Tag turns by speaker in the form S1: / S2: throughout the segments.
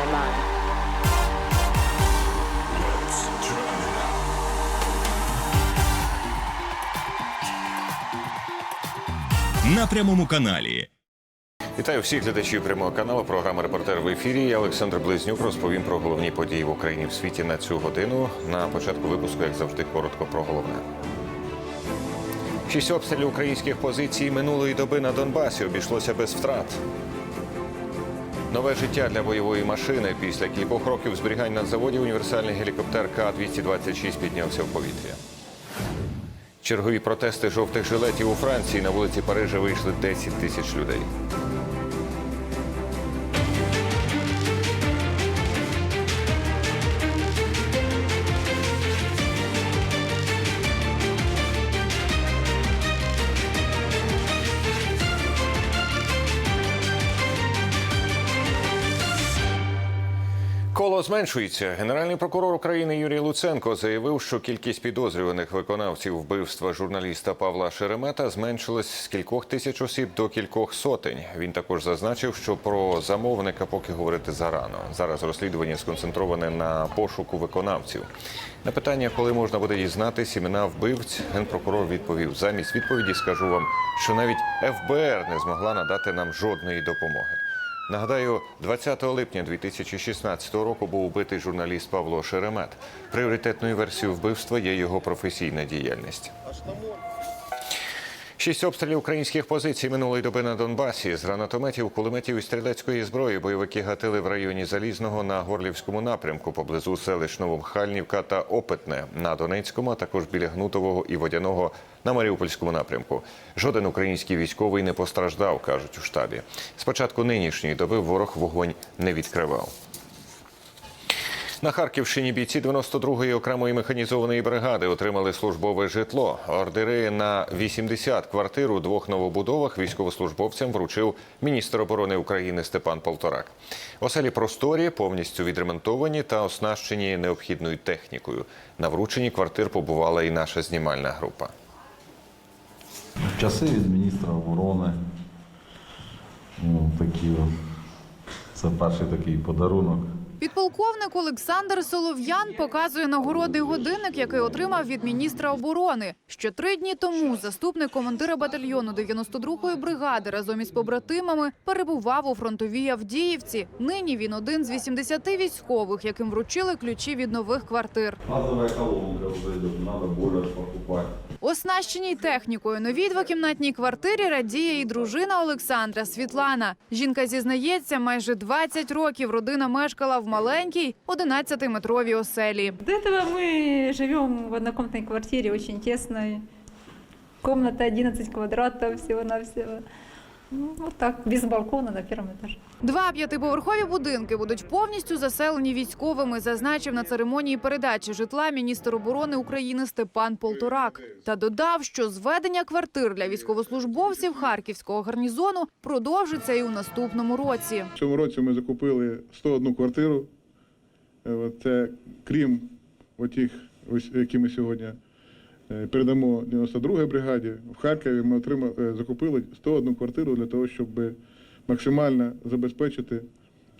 S1: my mind.
S2: на прямому каналі.
S3: Вітаю всіх глядачів прямого каналу. Програма Репортер в ефірі. Я Олександр Близнюк розповім про головні події в Україні в світі на цю годину. На початку випуску, як завжди, коротко про головне. Шість обстрілів українських позицій минулої доби на Донбасі обійшлося без втрат. Нове життя для бойової машини. Після кількох років зберігань на заводі універсальний гелікоптер К-226 піднявся в повітря. Чергові протести жовтих жилетів у Франції на вулиці Парижа вийшли 10 тисяч людей. Зменшується. Генеральний прокурор України Юрій Луценко заявив, що кількість підозрюваних виконавців вбивства журналіста Павла Шеремета зменшилась з кількох тисяч осіб до кількох сотень. Він також зазначив, що про замовника поки говорити зарано. Зараз розслідування сконцентроване на пошуку виконавців. На питання, коли можна буде дізнатись імена вбивць, генпрокурор відповів: замість відповіді скажу вам, що навіть ФБР не змогла надати нам жодної допомоги. Нагадаю, 20 липня 2016 року був убитий журналіст Павло Шеремет. Пріоритетною версією вбивства є його професійна діяльність. Шість обстрілів українських позицій минулої доби на Донбасі з гранатометів, кулеметів і стрілецької зброї бойовики гатили в районі Залізного на Горлівському напрямку поблизу селищ Новомхальнівка та Опитне на Донецькому, а також біля Гнутового і Водяного на Маріупольському напрямку. Жоден український військовий не постраждав, кажуть у штабі. Спочатку нинішньої доби ворог вогонь не відкривав. На Харківщині бійці 92-ї окремої механізованої бригади отримали службове житло. Ордери на 80 квартир у двох новобудовах військовослужбовцям вручив міністр оборони України Степан Полторак. Оселі просторі, повністю відремонтовані та оснащені необхідною технікою. На врученні квартир побувала і наша знімальна група.
S4: Часи від міністра оборони. Ну, такі от. Це перший такий подарунок.
S5: Підполковник Олександр Солов'ян показує нагородний годинник, який отримав від міністра оборони. Ще три дні тому заступник командира батальйону 92-ї бригади разом із побратимами перебував у фронтовій Авдіївці. Нині він один з 80 військових, яким вручили ключі від нових квартир.
S4: Газова колонка вже йде, треба бойлер покупати.
S5: Оснащеній технікою новій двокімнатній квартирі радіє і дружина Олександра Світлана. Жінка зізнається, майже 20 років родина мешкала в маленькій 11-метровій оселі.
S6: До этого мы живем в однокомнатной квартире, очень тесной. Комната 11 квадратов всего-навсего. Ну, вот так, без балкона на первом этаже.
S5: Два п'ятиповерхові будинки будуть повністю заселені військовими, зазначив на церемонії передачі житла міністр оборони України Степан Полторак. Та додав, що зведення квартир для військовослужбовців харківського гарнізону продовжиться і у наступному році.
S7: В цьому році ми закупили 101 квартиру. Е, Це крім отих, які ми сьогодні е, передамо 92-й бригаді. В Харкові ми отримали, е, закупили 101 квартиру для того, щоб максимально забезпечити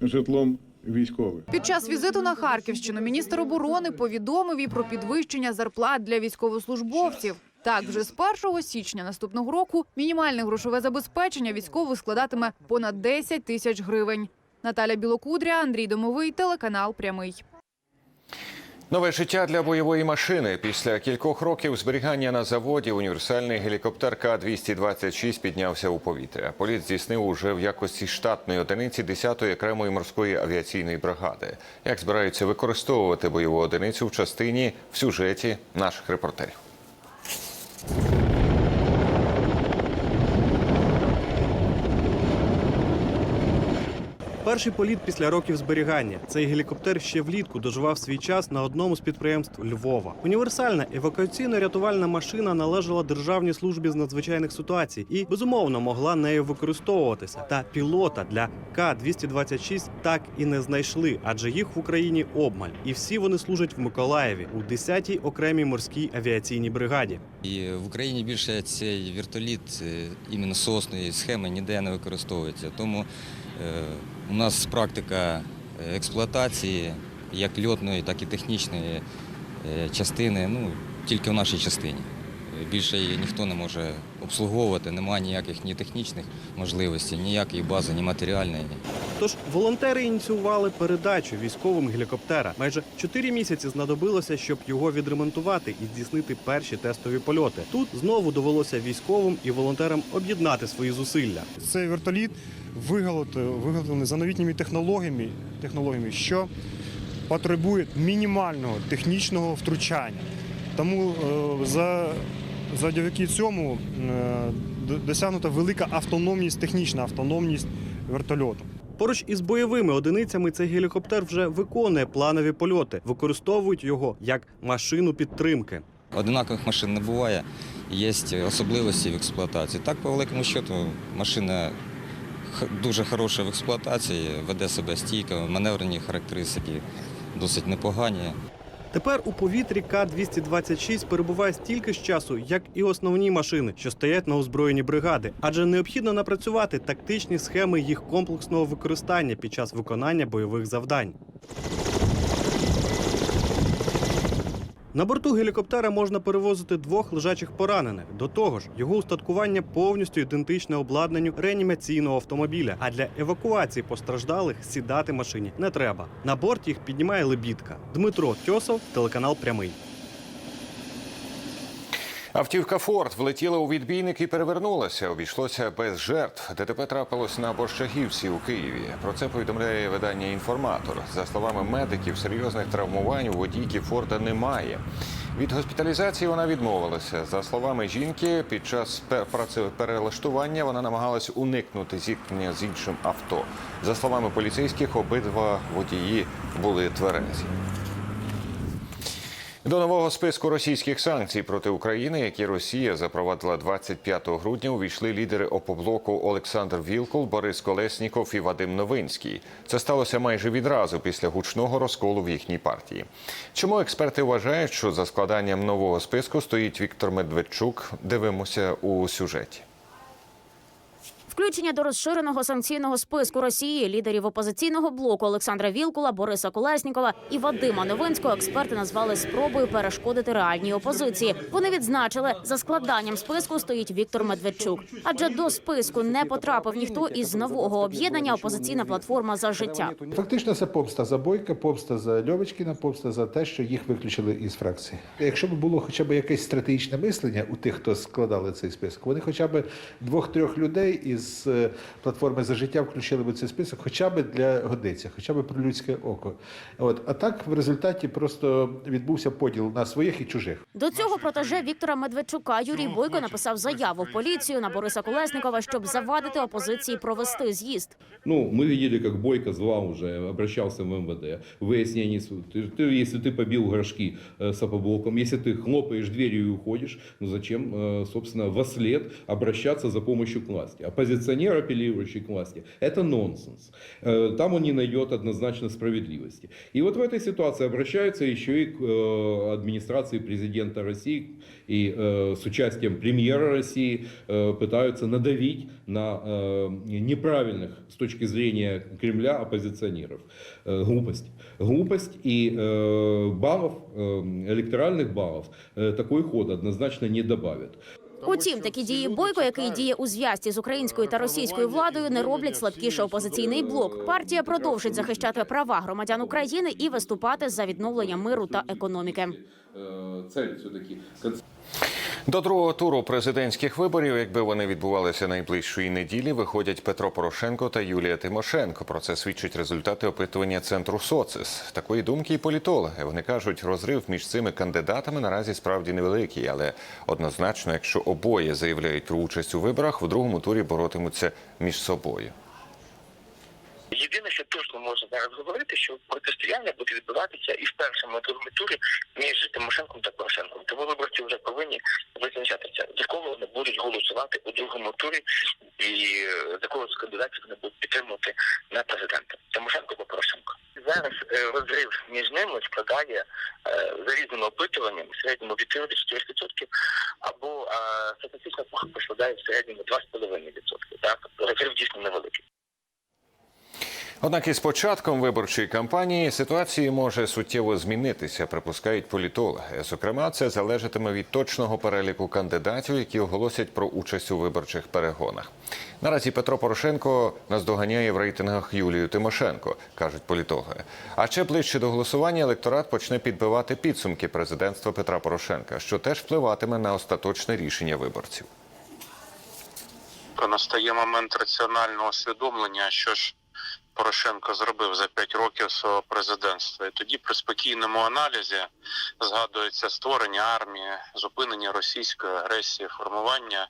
S7: житлом військових.
S5: Під час візиту на Харківщину міністр оборони повідомив і про підвищення зарплат для військовослужбовців. Так, вже з 1 січня наступного року мінімальне грошове забезпечення військових складатиме понад 10 тисяч гривень. Наталя Білокудря, Андрій Домовий, телеканал Прямий.
S3: Нове життя для бойової машини. Після кількох років зберігання на заводі універсальний гелікоптер К-226 піднявся у повітря. Політ здійснив уже в якості штатної одиниці 10-ї окремої морської авіаційної бригади. Як збираються використовувати бойову одиницю в частині в сюжеті наших репортерів.
S8: Перший політ після років зберігання. Цей гелікоптер ще влітку доживав свій час на одному з підприємств Львова. Універсальна евакуаційно-рятувальна машина належала державній службі з надзвичайних ситуацій і безумовно могла нею використовуватися. Та пілота для К-226 так і не знайшли, адже їх в Україні обмаль, і всі вони служать в Миколаєві у 10-й окремій морській авіаційній бригаді.
S9: І в Україні більше цей вертоліт е, іменно сосної схеми ніде не використовується. Тому е, у нас практика е, експлуатації як льотної, так і технічної е, частини, ну, тільки в нашій частині. Е, Більше її ніхто не може обслуговувати, немає ніяких ні технічних можливостей, ніякої бази, ні матеріальної.
S8: Тож волонтери ініціювали передачу військовим гелікоптера. Майже чотири місяці знадобилося, щоб його відремонтувати і здійснити перші тестові польоти. Тут знову довелося військовим і волонтерам об'єднати свої зусилля.
S1: Цей вертоліт виготовлений за новітніми технологіями, технологіями, що потребує мінімального технічного втручання. Тому е, за, завдяки цьому е, досягнута велика автономність, технічна автономність вертольоту.
S8: Поруч із бойовими одиницями цей гелікоптер вже виконує планові польоти, використовують його як машину підтримки.
S9: Одинакових машин не буває, є особливості в експлуатації. Так, по великому счету, машина дуже хороша в експлуатації, веде себе стійко, маневрені характеристики досить непогані.
S8: Тепер у повітрі К-226 перебуває стільки ж часу, як і основні машини, що стоять на озброєнні бригади, адже необхідно напрацювати тактичні схеми їх комплексного використання під час виконання бойових завдань. На борту гелікоптера можна перевозити двох лежачих поранених. До того ж, його устаткування повністю ідентичне обладнанню реанімаційного автомобіля. А для евакуації постраждалих сідати машині не треба. На борт їх піднімає лебідка. Дмитро Тьосов, телеканал Прямий.
S3: Автівка Форд влетіла у відбійник і перевернулася. Обійшлося без жертв. ДТП трапилось на Борщагівці у Києві. Про це повідомляє видання Інформатор. За словами медиків, серйозних травмувань у водійки Форда немає. Від госпіталізації вона відмовилася. За словами жінки, під час пе- працеперелаштування вона намагалась уникнути зіткнення з іншим авто. За словами поліцейських, обидва водії були тверезі. До нового списку російських санкцій проти України, які Росія запровадила 25 грудня, увійшли лідери опоблоку Олександр Вілкул, Борис Колесніков і Вадим Новинський. Це сталося майже відразу після гучного розколу в їхній партії. Чому експерти вважають, що за складанням нового списку стоїть Віктор Медведчук? Дивимося у сюжеті.
S10: Включення до розширеного санкційного списку Росії лідерів опозиційного блоку Олександра Вілкула, Бориса Колеснікова і Вадима Новинського експерти назвали спробою перешкодити реальній опозиції. Вони відзначили, за складанням списку стоїть Віктор Медведчук, адже до списку не потрапив ніхто із нового об'єднання Опозиційна платформа за життя.
S11: Фактично це помста за Бойка, помста за Льовочкіна, помста за те, що їх виключили із фракції. Якщо б було хоча б якесь стратегічне мислення у тих, хто складали цей список, вони хоча б двох-трьох людей із е, платформи за життя включили б цей список, хоча б для годиться, хоча б про людське око. От а так в результаті просто відбувся поділ на своїх і чужих.
S10: До цього протеже Віктора Медведчука Юрій Бойко написав заяву в поліцію на Бориса Колеснікова, щоб завадити опозиції провести з'їзд.
S12: Ну, мы видели, как Бойко звал уже, обращался в МВД. Выяснение, су- ты, ты- если ты побил горшки э, с опоблоком, если ты хлопаешь дверью и уходишь, ну зачем, э, собственно, во след обращаться за помощью к власти? Оппозиционер, апеллирующий к власти, это нонсенс. Э, Там он не найдет однозначно справедливости. И вот в этой ситуации обращаются еще и к э, администрации президента России и э, с участием премьера России пытаются надавить на неправильных с точки зрения Кремля оппозиционеров. Глупость. Глупость и баллов, электоральных баллов такой ход однозначно не добавит.
S10: Утім, такі дії Бойко, який діє у зв'язці з українською та російською владою, не роблять слабкіше опозиційний блок. Партія продовжить захищати права громадян України і виступати за відновлення миру та економіки.
S12: Э, цель все-таки
S3: До другого туру президентських виборів, якби вони відбувалися найближчої неділі, виходять Петро Порошенко та Юлія Тимошенко. Про це свідчать результати опитування центру социс. Такої думки і політологи. Вони кажуть, розрив між цими кандидатами наразі справді невеликий, але однозначно, якщо обоє заявляють про участь у виборах, в другому турі боротимуться між собою.
S13: Єдине, що точно можна зараз говорити, що протистояння буде відбуватися і в першому другому турі між Тимошенком та Порошенком. Тому виборці вже повинні визначатися, за кого вони будуть голосувати у другому турі, і е, за кого з кандидатів вони будуть підтримувати на президента Тимошенко або Порошенко. Зараз е, розрив між ними складає е, за різними опитуваннями середньому від 3 до 4%, або статистична похибка складає в середньому 2,5%. Так, розрив дійсно невеликий.
S3: Однак із початком виборчої кампанії ситуація може суттєво змінитися, припускають політологи. Зокрема, це залежатиме від точного переліку кандидатів, які оголосять про участь у виборчих перегонах. Наразі Петро Порошенко наздоганяє в рейтингах Юлію Тимошенко, кажуть політологи. А ще ближче до голосування електорат почне підбивати підсумки президентства Петра Порошенка, що теж впливатиме на остаточне рішення виборців.
S14: настає момент раціонального усвідомлення, що ж Порошенко зробив за п'ять років свого президентства. І тоді при спокійному аналізі згадується створення армії, зупинення російської агресії, формування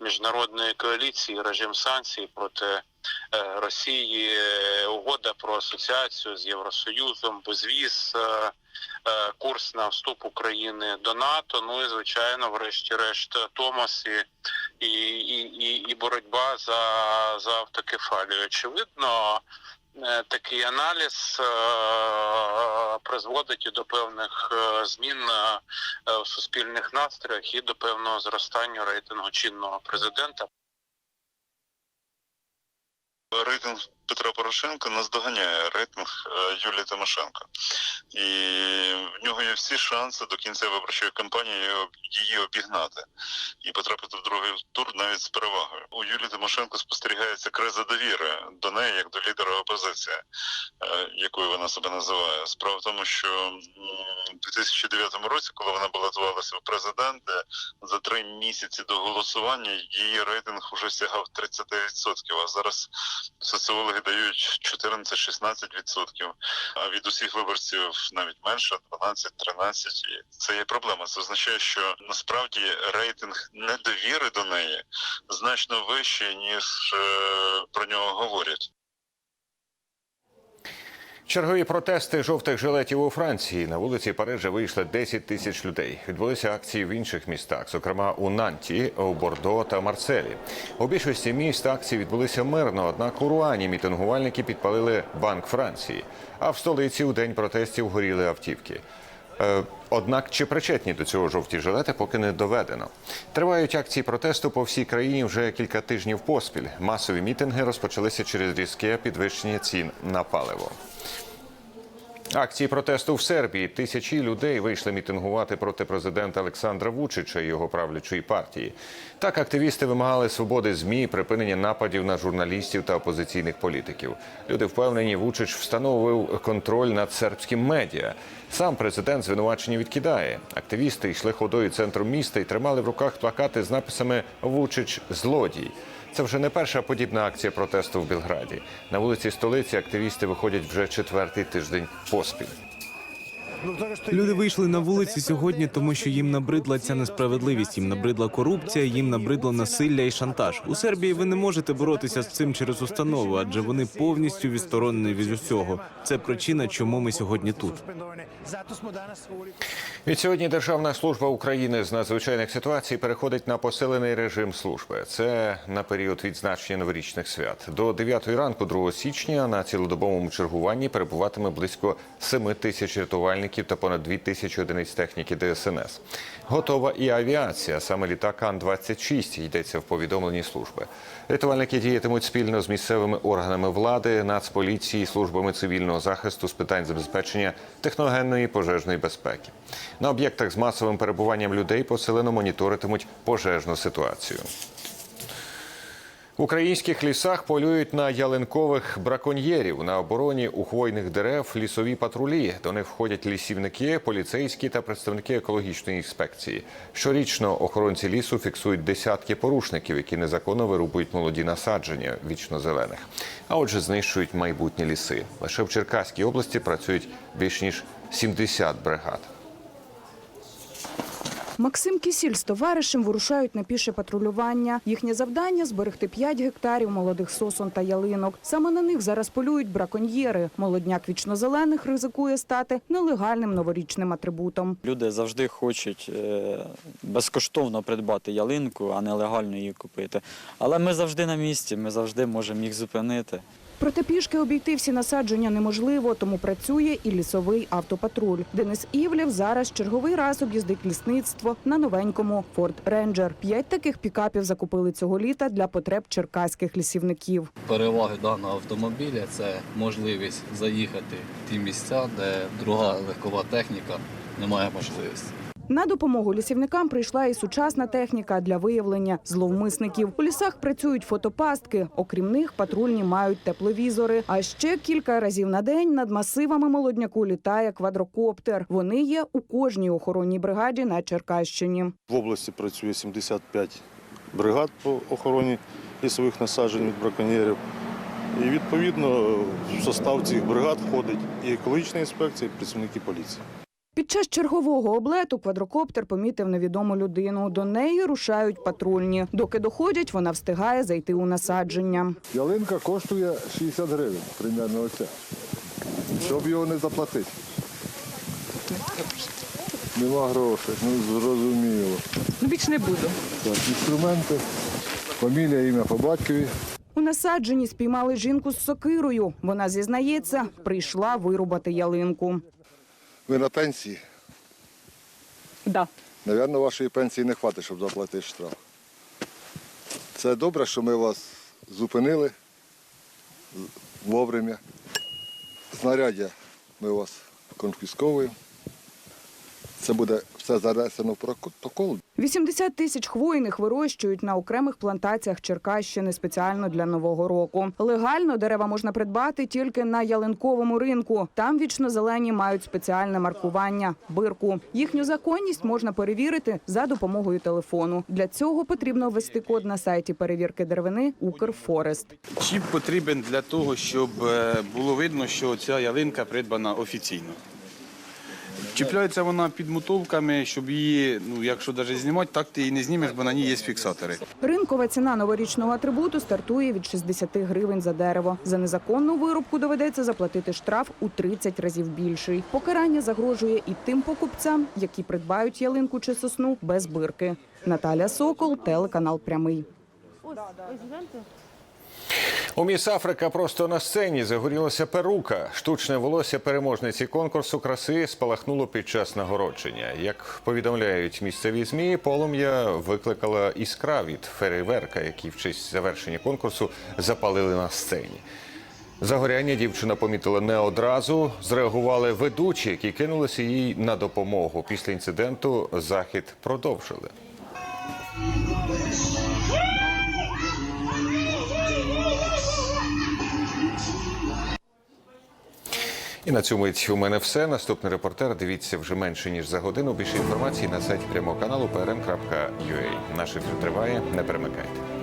S14: міжнародної коаліції, режим санкцій проти е, Росії, угода про асоціацію з Євросоюзом, безвіз, е, е, курс на вступ України до НАТО. Ну і звичайно, врешті-решт, Томас і і, і, і, боротьба за, за автокефалію. Очевидно, е, такий аналіз е, призводить і до певних е, змін в суспільних настроях і до певного зростання рейтингу чинного президента.
S7: Рейтинг Петра Порошенка наздоганяє рейтинг е, Юлії Тимошенко. І в нього є всі шанси до кінця виборчої кампанії її- обігнати і потрапити в другий тур навіть з перевагою. У Юлії Тимошенко спостерігається криза довіри до неї як до лідера опозиції, е, якою вона себе називає. Справа в тому, що у 2009 році, коли вона балотувалася в президенти, за три місяці до голосування її рейтинг вже сягав 30%, а зараз соціологи дають 14-16%, а від усіх виборців навіть менше 12-13%. Це є проблема. Це означає, що насправді рейтинг недовіри до неї значно вищий, ніж е, про нього говорять.
S3: Чергові протести жовтих жилетів у Франції на вулиці Парижа вийшли 10 тисяч людей. Відбулися акції в інших містах, зокрема у Нанті, у Бордо та Марселі. У більшості міст акції відбулися мирно. Однак у Руані мітингувальники підпалили Банк Франції. А в столиці у день протестів горіли автівки. Е, Однак чи причетні до цього жовті жилети поки не доведено. Тривають акції протесту по всій країні вже кілька тижнів поспіль. Масові мітинги розпочалися через різке підвищення цін на паливо. Акції протесту в Сербії тисячі людей вийшли мітингувати проти президента Олександра Вучича і його правлячої партії. Так активісти вимагали свободи змі, припинення нападів на журналістів та опозиційних політиків. Люди впевнені, Вучич встановив контроль над сербським медіа. Сам президент звинувачення відкидає. Активісти йшли ходою центром міста і тримали в руках плакати з написами Вучич злодій. Це вже не перша подібна акція протесту в Білграді. На вулиці столиці активісти виходять вже четвертий тиждень поспіль.
S8: Люди вийшли на вулиці сьогодні, тому що їм набридла ця несправедливість, їм набридла корупція, їм набридло насилля і шантаж. У Сербії ви не можете боротися з цим через установу, адже вони повністю відсторонені від усього. Це причина, чому ми сьогодні тут.
S3: Відсьогодні Державна служба України з надзвичайних ситуацій переходить на посилений режим служби. Це на період відзначення новорічних свят. До 9 ранку, 2 січня, на цілодобовому чергуванні перебуватиме близько 7 тисяч рятувальників та понад 2 тисячі одиниць техніки ДСНС. Готова і авіація, саме літак Ан-26, йдеться в повідомленні служби. Рятувальники діятимуть спільно з місцевими органами влади, нацполіції, службами цивільного захисту з питань забезпечення техногенної пожежної безпеки. На об'єктах з масовим перебуванням людей посилено моніторитимуть пожежну ситуацію. Українських лісах полюють на ялинкових браконьєрів. На обороні у хвойних дерев лісові патрулі. До них входять лісівники, поліцейські та представники екологічної інспекції. Щорічно охоронці лісу фіксують десятки порушників, які незаконно вирубують молоді насадження вічно зелених. А отже, знищують майбутні ліси. Лише в Черкаській області працюють більш ніж 70 бригад.
S15: Максим Кісіль з товаришем вирушають на піше патрулювання. Їхнє завдання зберегти 5 гектарів молодих сосон та ялинок. Саме на них зараз полюють браконьєри. Молодняк вічнозелених ризикує стати нелегальним новорічним атрибутом.
S16: Люди завжди хочуть е, безкоштовно придбати ялинку, а не легально її купити. Але ми завжди на місці, ми завжди можемо їх зупинити.
S15: Проте пішки обійти всі насадження неможливо, тому працює і лісовий автопатруль. Денис Івлєв зараз черговий раз об'їздить лісництво на новенькому Форд Рейнджер. П'ять таких пікапів закупили цього літа для потреб черкаських лісівників.
S17: Переваги даного автомобіля це можливість заїхати в ті місця, де друга легкова техніка не має можливості.
S15: На допомогу лісівникам прийшла і сучасна техніка для виявлення зловмисників. У лісах працюють фотопастки. Окрім них, патрульні мають тепловізори. А ще кілька разів на день над масивами молодняку літає квадрокоптер. Вони є у кожній охоронній бригаді на Черкащині.
S18: В області працює 75 бригад по охороні лісових насаджень від браконьєрів. І відповідно в состав цих бригад входить і екологічна інспекція, і працівники поліції.
S15: Під час чергового облету квадрокоптер помітив невідому людину. До неї рушають патрульні. Доки доходять, вона встигає зайти у насадження.
S19: Ялинка коштує 60 гривень, примерно оця. Щоб його не заплатити. Нема грошей, ну зрозуміло.
S15: Ну, більш не буду.
S19: Так, інструменти, фамілія, ім'я по батькові.
S15: У насадженні спіймали жінку з сокирою. Вона зізнається, прийшла вирубати ялинку.
S19: Ви на пенсії?
S15: Да.
S19: Навірно, вашої пенсії не хватить, щоб заплатити штраф. Це добре, що ми вас зупинили вовремя. Знаряддя ми у вас конфісковуємо. Це буде все занесено в протокол.
S15: 80 тисяч хвойних вирощують на окремих плантаціях Черкащини спеціально для нового року. Легально дерева можна придбати тільки на ялинковому ринку. Там вічно-зелені мають спеціальне маркування бирку. Їхню законність можна перевірити за допомогою телефону. Для цього потрібно ввести код на сайті перевірки деревини Укрфорест.
S20: Чіп потрібен для того, щоб е, було видно, що ця ялинка придбана офіційно. Чіпляється вона під мотовками, щоб її, ну якщо навіть знімати, так ти її не знімеш, бо на ній є фіксатори.
S15: Ринкова ціна новорічного атрибуту стартує від 60 гривень за дерево. За незаконну вирубку доведеться заплатити штраф у 30 разів більший. Покарання загрожує і тим покупцям, які придбають ялинку чи сосну без бирки. Наталя Сокол, телеканал Прямий.
S3: У Міс Африка просто на сцені загорілася перука. Штучне волосся переможниці конкурсу краси спалахнуло під час нагородження. Як повідомляють місцеві змі, полум'я викликала іскра від фейерверка, який в честь завершення конкурсу запалили на сцені. Загоряння дівчина помітила не одразу. Зреагували ведучі, які кинулися їй на допомогу. Після інциденту захід продовжили. І на цьому у мене все. Наступний репортер. Дивіться вже менше ніж за годину. Більше інформації на сайті прямого каналу prm.ua. Наш ефір триває. Не перемикайте.